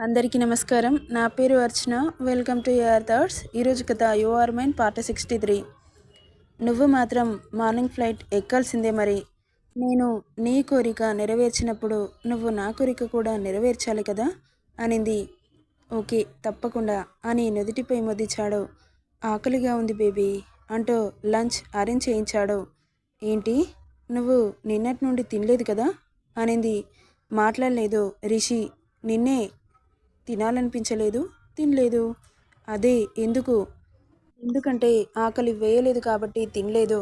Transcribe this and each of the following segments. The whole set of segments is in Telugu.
అందరికీ నమస్కారం. నా పేరు Archana. Welcome to your thoughts. ఈరోజు కథ you are mine part sixty three. నువ్వు మాత్రం మార్నింగ్ ఫ్లైట్ ఎక్కాల్సిందే మరి. నేను నీ కోరిక నెరవేర్చినప్పుడు నువ్వు నా కోరిక కూడా నెరవేర్చాలి కదా? అనింది. ఓకే తప్పకుండా. అని నుదుటిపై మొదిచాడు ఆకలిగా ఉంది బేబీ అంటూ లంచ్ అరేంజ్ చేయించాడు. ఏంటి? నువ్వు నిన్నటి నుండి తినలేదు కదా? అనింది. మాట్లాడలేదు. రిషి నిన్నే తినాలనిపించలేదు. తినలేదు. అదే ఎందుకు? ఎందుకంటే ఆకలి వేయలేదు కాబట్టి తినలేదు.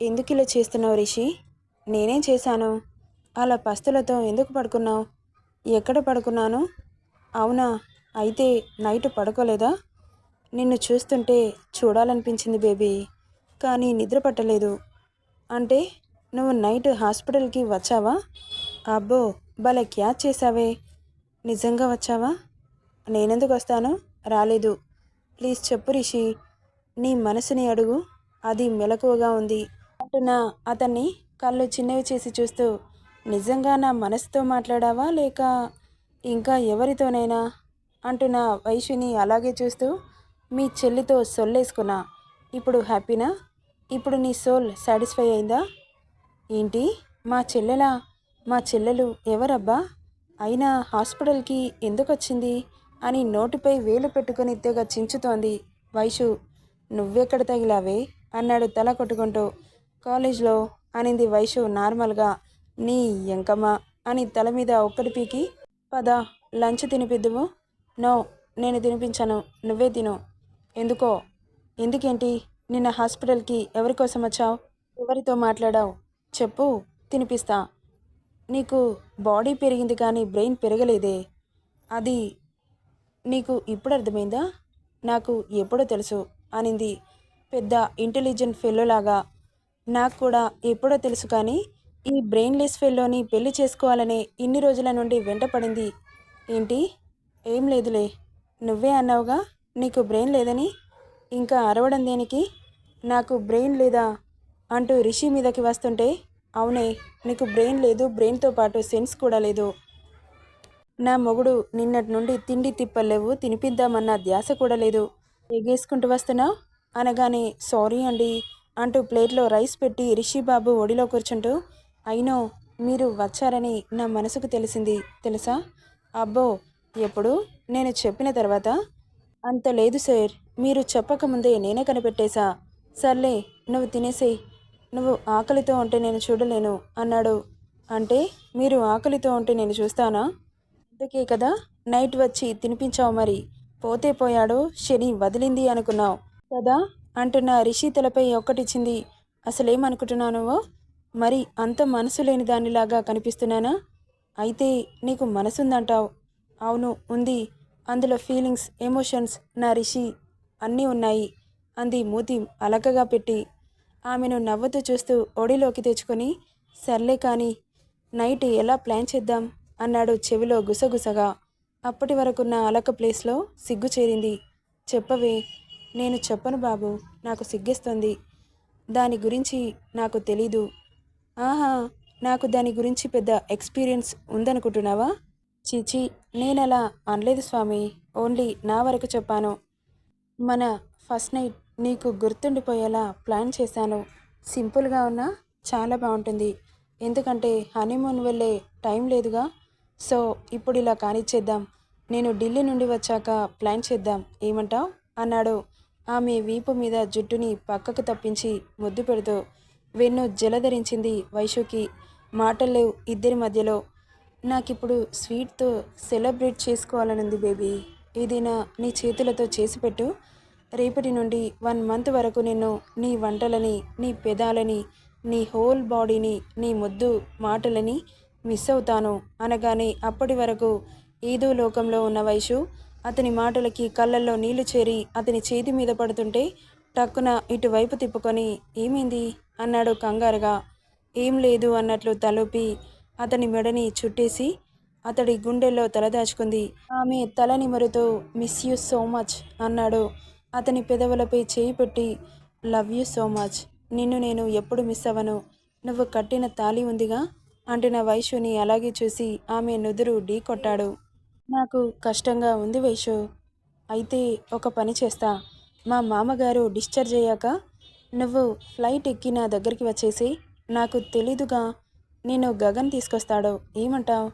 ఎందుకు ఇలా చేస్తున్నావు రిషి? నేనేం చేశాను? అలా పస్తులతో ఎందుకు పడుకున్నావు? ఎక్కడ పడుకున్నాను? అవునా? అయితే నైట్ పడుకోలేదా? నిన్ను చూస్తుంటే చూడాలనిపించింది బేబీ. కానీ నిద్ర పట్టలేదు. అంటే నువ్వు నైట్ హాస్పిటల్కి వచ్చావా? అబ్బో భలే క్యాచ్ చేసావే నిజంగా వచ్చావా? నేనెందుకు వస్తాను రాలేదు. ప్లీజ్ చెప్పు రిషి. నీ మనసుని అడుగు. అది మెలకువగా ఉంది. అంటున్నా అతన్ని కళ్ళు చిన్నవి చేసి చూస్తూ. నిజంగా నా మనసుతో మాట్లాడావా లేక ఇంకా ఎవరితోనైనా? అంటున్న వైశ్యుని అలాగే చూస్తూ. మీ చెల్లితో సొల్లేసుకున్నా. ఇప్పుడు హ్యాపీనా? ఇప్పుడు నీ సోల్ సాటిస్ఫై అయిందా? ఏంటి? మా చెల్లెలా? మా చెల్లెలు ఎవరబ్బా? అయినా హాస్పిటల్కి ఎందుకు వచ్చింది అని నోటిపై వేలు పెట్టుకుని తెగ చించుతోంది. వైషు నువ్వెక్కడ తగిలావే? అన్నాడు తల కొట్టుకుంటూ. కాలేజ్లో అనింది వైషు నార్మల్గా. నీ ఎంకమ్మ అని తల మీద ఒక్కటి పీకి. పద లంచ్ తినిపిద్దుము. నో నేను తినిపించాను. నువ్వే తిను. ఎందుకో? ఎందుకేంటి? నిన్న హాస్పిటల్కి ఎవరికోసం వచ్చావు? ఎవరితో మాట్లాడావు? చెప్పు తినిపిస్తా. నీకు బాడీ పెరిగింది కానీ బ్రెయిన్ పెరగలేదే. అది నీకు ఇప్పుడు అర్థమైందా? నాకు ఎప్పుడో తెలుసు అనింది పెద్ద ఇంటెలిజెంట్ ఫెల్లోలాగా. నాకు కూడా ఎప్పుడో తెలుసు కానీ ఈ బ్రెయిన్లెస్ ఫెల్లోని పెళ్ళి చేసుకోవాలనే ఇన్ని రోజుల నుండి వెంటపడింది ఏంటి? ఏం లేదులే. నువ్వే అన్నావుగా? నీకు బ్రెయిన్ లేదని? ఇంకా అరవడం దేనికి? నాకు బ్రెయిన్ లేదా? అంటూ రిషి మీదకి వస్తుంటే అవునే నీకు బ్రెయిన్ లేదు బ్రెయిన్తో పాటు సెన్స్ కూడా లేదు. నా మొగుడు నిన్నటి నుండి తిండి తిప్పలేవు తినిపిద్దామన్న ధ్యాస కూడా లేదు. ఎగేసుకుంటూ వస్తున్నా? అనగానే సారీ అండి అంటూ ప్లేట్లో రైస్ పెట్టి రిషిబాబు ఒడిలో కూర్చుంటూ అయినో మీరు వచ్చారని నా మనసుకు తెలిసింది తెలుసా? అబ్బో ఎప్పుడు? నేను చెప్పిన తర్వాత? అంత లేదు సార్ మీరు చెప్పకముందే నేనే కనిపెట్టేశా. సర్లే నువ్వు తినేసేయి నువ్వు ఆకలితో ఉంటే నేను చూడలేను అన్నాడు. అంటే మీరు ఆకలితో ఉంటే నేను చూస్తానా? అందుకే కదా నైట్ వచ్చి తినిపించావు మరి. పోతే పోయాడు శని వదిలింది అనుకున్నావు. కదా అంటున్న రిషి తలపై ఒక్కటిచ్చింది. అసలేమనుకుంటున్నానువో మరి అంత మనసు లేని దానిలాగా కనిపిస్తున్నానా? అయితే నీకు మనసుందంటావు. అవును ఉంది. అందులో ఫీలింగ్స్ ఎమోషన్స్ నా రిషి అన్నీ ఉన్నాయి అంది మూతి అలకగా పెట్టి. ఆమెను నవ్వుతూ చూస్తూ ఒడిలోకి తెచ్చుకొని సర్లే కానీ నైట్ ఎలా ప్లాన్ చేద్దాం? అన్నాడు చెవిలో గుసగుసగా. అప్పటి వరకున్న అలక ప్లేస్లో సిగ్గు చేరింది. చెప్పవే నేను చెప్పను బాబు నాకు సిగ్గేస్తుంది. దాని గురించి నాకు తెలీదు. ఆహా నాకు దాని గురించి పెద్ద ఎక్స్పీరియన్స్ ఉందనుకుంటున్నావా? చీచి నేనలా అనలేదు స్వామి ఓన్లీ నా వరకు చెప్పాను. మన ఫస్ట్ నైట్ నీకు గుర్తుండిపోయేలా ప్లాన్ చేశాను. సింపుల్గా ఉన్నా చాలా బాగుంటుంది. ఎందుకంటే హనీమూన్ వెళ్ళే టైం లేదుగా. సో ఇప్పుడు ఇలా కానిచ్చేద్దాం నేను ఢిల్లీ నుండి వచ్చాక ప్లాన్ చేద్దాం. ఏమంటావ్? అన్నాడు. ఆమె వీపు మీద జుట్టుని పక్కకు తప్పించి ముద్దు పెడుతూ వెన్ను జలధరించింది వైషుకి మాటలు ఇద్దరి మధ్యలో నాకిప్పుడు స్వీట్తో సెలబ్రేట్ చేసుకోవాలనుంది బేబీ. ఏదైనా నీ చేతులతో చేసి పెట్టు. రేపటి నుండి వన్ మంత్ వరకు నిన్ను నీ వంటలని నీ పెదాలని నీ హోల్ బాడీని నీ ముద్దు మాటలని మిస్ అవుతాను అనగానే అప్పటి వరకు ఏదో లోకంలో ఉన్న వైషు అతని మాటలకి కళ్ళల్లో నీళ్ళు చేరి అతని చేతి మీద పడుతుంటే టక్కున ఇటువైపు తిప్పుకొని ఏమైంది? అన్నాడు కంగారుగా. ఏం లేదు అన్నట్లు తలూపి అతని మెడని చుట్టేసి అతడి గుండెల్లో తలదాచుకుంది ఆమె తల నిమరుతో మిస్ యూ సో మచ్ అన్నాడు. అతని పెదవులపై చేయి పెట్టి లవ్ యూ సో మచ్. నిన్ను నేను ఎప్పుడు మిస్ అవ్వను. నువ్వు కట్టిన తాళి ఉందిగా. అంటున్న వైశ్యుని అలాగే చూసి ఆమె నుదురు ఢీ కొట్టాడు. నాకు కష్టంగా ఉంది వైషు అయితే ఒక పని చేస్తా. మా మామగారు డిశ్చార్జ్ అయ్యాక నువ్వు ఫ్లైట్ ఎక్కి నా దగ్గరికి వచ్చేసి నాకు తెలీదుగా నేను గగన్ తీసుకొస్తాడు. ఏమంటావు?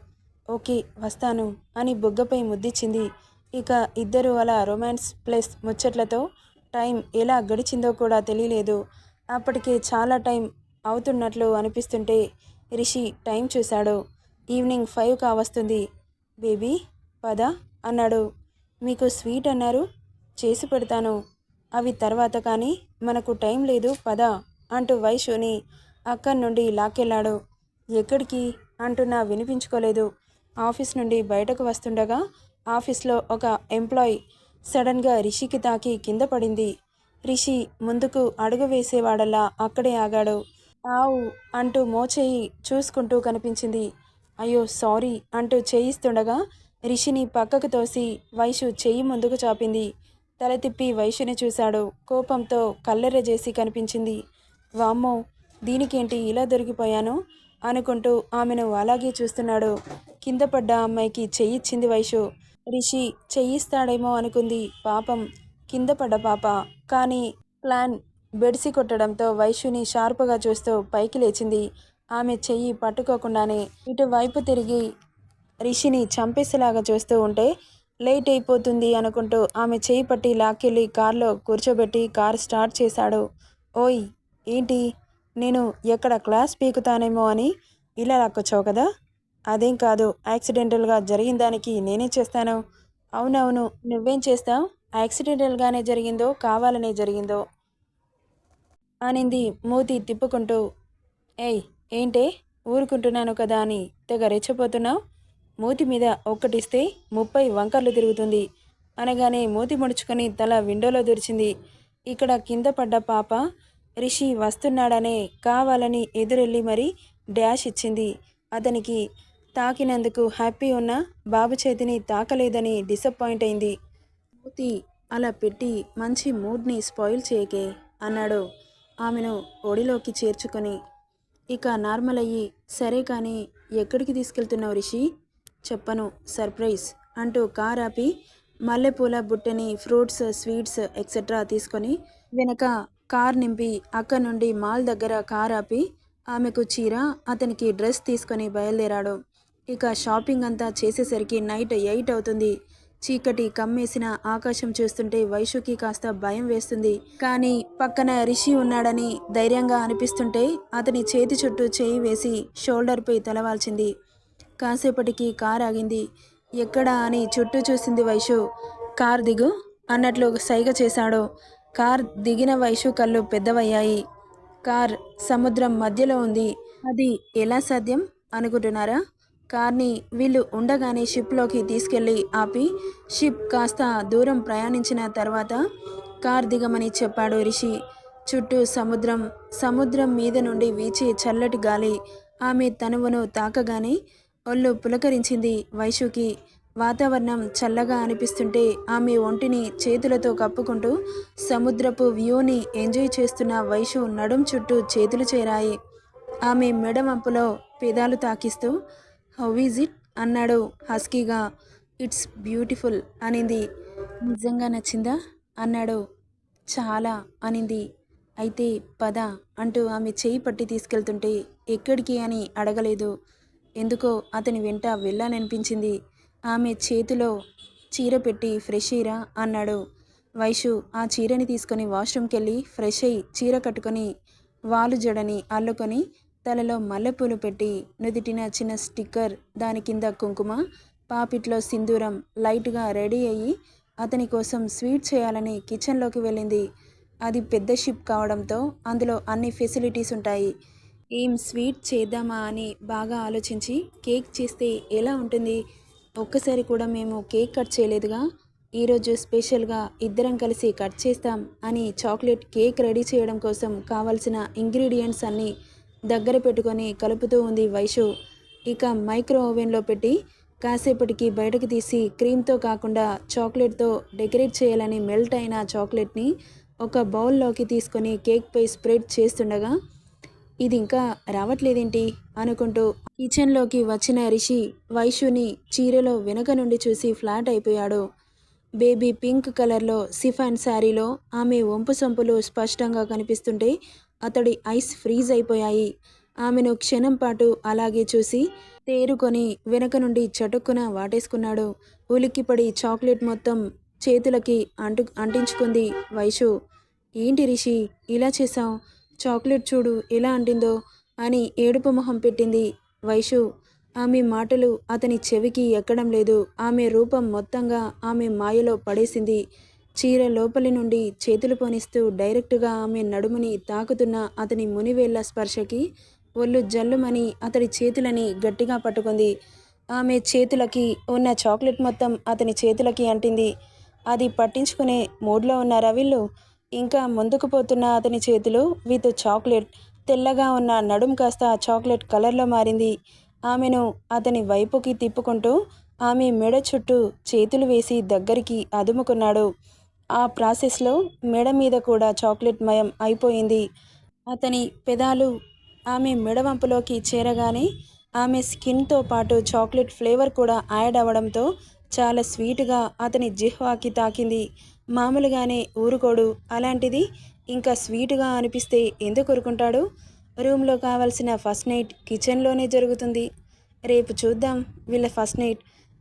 ఓకే వస్తాను అని బుగ్గపై ముద్దిచ్చింది. ఇక ఇద్దరు అలా రొమాన్స్ ప్లస్ ముచ్చట్లతో టైం ఎలా గడిచిందో కూడా తెలియలేదు. అప్పటికే చాలా టైం అవుతున్నట్లు అనిపిస్తుంటే రిషి టైం చూశాడు. ఈవినింగ్ ఫైవ్ కావస్తుంది. బేబీ పద అన్నాడు. మీకు స్వీట్ అన్నారు చేసి పెడతాను. అవి తర్వాత కానీ మనకు టైం లేదు పద అంటూ వైషుని అక్కడి నుండి లాక్కెళ్ళాడు. ఎక్కడికి? అంటున్నా వినిపించుకోలేదు. ఆఫీస్ నుండి బయటకు వస్తుండగా ఆఫీస్లో ఒక ఎంప్లాయీ సడన్గా రిషికి తాకి కింద పడింది. రిషి ముందుకు అడుగు వేసేవాడల్లా అక్కడే ఆగాడు. ఆవు అంటూ మోచేయి చూసుకుంటూ కనిపించింది. అయ్యో సారీ అంటూ చేయిస్తుండగా రిషిని పక్కకు తోసి వైషు చెయ్యి ముందుకు చాపింది. తల తిప్పి వైషుని చూశాడు. కోపంతో కల్లెరజేసి కనిపించింది. వామ్మో దీనికేంటి ఇలా దొరికిపోయాను అనుకుంటూ ఆమెను అలాగే చూస్తున్నాడు. కింద పడ్డ అమ్మాయికి చెయ్యిచ్చింది వైషు. రిషి చెయ్యిస్తాడేమో అనుకుంది. పాపం కింద పడ్డ పాప. కానీ ప్లాన్ బెడిసి కొట్టడంతో వైశ్యుని షార్పుగా చూస్తూ పైకి లేచింది. ఆమె చెయ్యి పట్టుకోకుండానే ఇటువైపు తిరిగి రిషిని చంపేసేలాగా చూస్తూ ఉంటే లేట్ అయిపోతుంది అనుకుంటూ ఆమె చేయి పట్టి లాక్కెళ్ళి కారులో కూర్చోబెట్టి కార్ స్టార్ట్ చేశాడు. ఓయ్ ఏంటి? నేను ఎక్కడ క్లాస్ పీకుతానేమో అని ఇలా లాక్కొచ్చావు కదా? అదేం కాదు యాక్సిడెంటల్గా జరిగిన దానికి నేనే చేస్తాను. అవునవును నువ్వేం చేస్తావు? యాక్సిడెంటల్గానే జరిగిందో కావాలనే జరిగిందో అనింది మూతి తిప్పుకుంటూ. ఏయ్ ఏంటే? ఊరుకుంటున్నాను కదా అని తెగ రెచ్చిపోతున్నావు? మూతి మీద ఒక్కటిస్తే ముప్పై వంకర్లు తిరుగుతుంది. అనగానే మూతి ముడుచుకొని తల విండోలో దూర్చింది. ఇక్కడ కింద పడ్డ పాప రిషి వస్తున్నాడనే కావాలని ఎదురెళ్ళి మరి డ్యాష్ ఇచ్చింది. అతనికి తాకినందుకు హ్యాపీ ఉన్న బాబు చేతిని తాకలేదని డిసప్పాయింట్ అయింది. మూతి అలా పెట్టి మంచి మూడ్ని స్పాయిల్ చేయకే అన్నాడు. ఆమెను ఒడిలోకి చేర్చుకొని ఇక నార్మల్ అయ్యి సరే కానీ ఎక్కడికి తీసుకెళ్తున్నావు రిషి? చెప్పను సర్ప్రైజ్ అంటూ కార్ ఆపి మల్లెపూల బుట్టని ఫ్రూట్స్ స్వీట్స్ ఎక్సెట్రా తీసుకొని వెనక కార్ నింపి అక్కడి నుండి మాల్ దగ్గర కార్ ఆపి ఆమెకు చీర అతనికి డ్రెస్ తీసుకొని బయలుదేరాడు. ఇక షాపింగ్ అంతా చేసేసరికి నైట్ ఎయిట్ అవుతుంది. చీకటి కమ్మేసిన ఆకాశం చూస్తుంటే వైషుకి కాస్త భయం వేస్తుంది. కానీ పక్కన రిషి ఉన్నాడని ధైర్యంగా అనిపిస్తుంటే అతని చేతి చుట్టూ చేయి వేసి షోల్డర్పై తలవాల్చింది కాసేపటికి కార్ ఆగింది. ఎక్కడా అని చుట్టూ చూసింది వైషు కార్ దిగు అన్నట్లు సైగ చేశాడు. కార్ దిగిన వైషు కళ్ళు పెద్దవయ్యాయి. కార్ సముద్రం మధ్యలో ఉంది. అది ఎలా సాధ్యం? అనుకుంటున్నారా? కార్ని వీళ్ళు ఉండగానే షిప్లోకి తీసుకెళ్ళి ఆపి షిప్ కాస్త దూరం ప్రయాణించిన తర్వాత కార్ దిగమని చెప్పాడు రిషి. చుట్టూ సముద్రం సముద్రం మీద నుండి వీచే చల్లటి గాలి ఆమె తనువును తాకగానే ఒళ్ళు పులకరించింది వైషుకి వాతావరణం చల్లగా అనిపిస్తుంటే ఆమె ఒంటిని చేతులతో కప్పుకుంటూ సముద్రపు వ్యూని ఎంజాయ్ చేస్తున్న వైషు నడుం చుట్టూ చేతులు చేరాయి. ఆమె మెడమంపులో పెదాలు తాకిస్తూ హౌ ఈజ్ ఇట్ అన్నాడు హస్కీగా. ఇట్స్ బ్యూటిఫుల్ అనింది. నిజంగా నచ్చిందా? అన్నాడు. చాలా అనింది. అయితే పద అంటూ ఆమె చేయి పట్టి తీసుకెళ్తుంటే ఎక్కడికి అని అడగలేదు. ఎందుకో అతని వెంట వెళ్ళాలనిపించింది. ఆమె చేతిలో చీర పెట్టి ఫ్రెష్ అయ్యిరా అన్నాడు. వైషు ఆ చీరని తీసుకొని వాష్రూమ్కి వెళ్ళి ఫ్రెష్ అయ్యి చీర కట్టుకొని వాలు జడని అల్లుకొని తలలో మల్లెపూలు పెట్టి నుదిటిన చిన్న స్టిక్కర్ దాని కింద కుంకుమ పాపిట్లో సింధూరం లైట్గా రెడీ అయ్యి అతని కోసం స్వీట్ చేయాలని కిచెన్లోకి వెళ్ళింది. అది పెద్ద షిప్ కావడంతో అందులో అన్ని ఫెసిలిటీస్ ఉంటాయి. ఏం స్వీట్ చేద్దామా అని బాగా ఆలోచించి కేక్ చేస్తే ఎలా ఉంటుంది? ఒక్కసారి కూడా మేము కేక్ కట్ చేయలేదుగా? ఈరోజు స్పెషల్గా ఇద్దరం కలిసి కట్ చేస్తాం అని చాక్లెట్ కేక్ రెడీ చేయడం కోసం కావలసిన ఇంగ్రీడియంట్స్ అన్నీ దగ్గర పెట్టుకొని కలుపుతూ ఉంది వైషు. ఇక మైక్రో ఓవెన్లో పెట్టి కాసేపటికి బయటకు తీసి క్రీమ్తో కాకుండా చాక్లెట్తో డెకరేట్ చేయాలని మెల్ట్ అయిన చాక్లెట్ని ఒక బౌల్లోకి తీసుకొని కేక్పై స్ప్రెడ్ చేస్తుండగా ఇది ఇంకా రావట్లేదేంటి? అనుకుంటూ కిచెన్లోకి వచ్చిన రిషి వైషుని చీరలో వెనక నుండి చూసి ఫ్లాట్ అయిపోయాడు. బేబీ పింక్ కలర్లో సిఫాన్ శారీలో ఆమె వంపు సొంపులు స్పష్టంగా కనిపిస్తుంటే అతడి ఐస్ ఫ్రీజ్ అయిపోయాయి ఆమెను క్షణం పాటు అలాగే చూసి తేరుకొని వెనక నుండి చటుక్కున వాటేసుకున్నాడు. ఉలిక్కిపడి చాక్లెట్ మొత్తం చేతులకి అంటు అంటించుకుంది వైషు. ఏంటి రిషి ఇలా చేశావు? చాక్లెట్ చూడు ఎలా అంటిందో అని ఏడుపు మొహం పెట్టింది వైషు. ఆమె మాటలు అతని చెవికి ఎక్కడం లేదు. ఆమె రూపం మొత్తంగా ఆమె మాయలో పడేసింది. చీర లోపలి నుండి చేతులు పోనిస్తూ డైరెక్టుగా ఆమె నడుముని తాకుతున్న అతని మునివేళ్ళ స్పర్శకి ఒళ్ళు జల్లుమని అతడి చేతులని గట్టిగా పట్టుకుంది. ఆమె చేతులకి ఉన్న చాక్లెట్ మొత్తం అతని చేతులకి అంటింది. అది పట్టించుకునే మూడ్లో ఉన్న రవిళ్ళు ఇంకా ముందుకు పోతున్న అతని చేతులు విత్ చాక్లెట్ తెల్లగా ఉన్న నడుం కాస్త చాక్లెట్ కలర్లో మారింది. ఆమెను అతని వైపుకి తిప్పుకుంటూ ఆమె మెడ చుట్టూ చేతులు వేసి దగ్గరికి అదుముకున్నాడు. ఆ ప్రాసెస్లో మెడ మీద కూడా చాక్లెట్ మయం అయిపోయింది. అతని పెదాలు ఆమె మెడవంపులోకి చేరగానే ఆమె స్కిన్తో పాటు చాక్లెట్ ఫ్లేవర్ కూడా యాడ్ అవ్వడంతో చాలా స్వీట్గా అతని జిహ్వాకి తాకింది. మామూలుగానే ఊరుకోడు అలాంటిది ఇంకా స్వీట్గా అనిపిస్తే ఎందుకు ఊరుకుంటాడు? రూమ్లో కావాల్సిన ఫస్ట్ నైట్ కిచెన్లోనే జరుగుతుంది. రేపు చూద్దాం వీళ్ళ ఫస్ట్ నైట్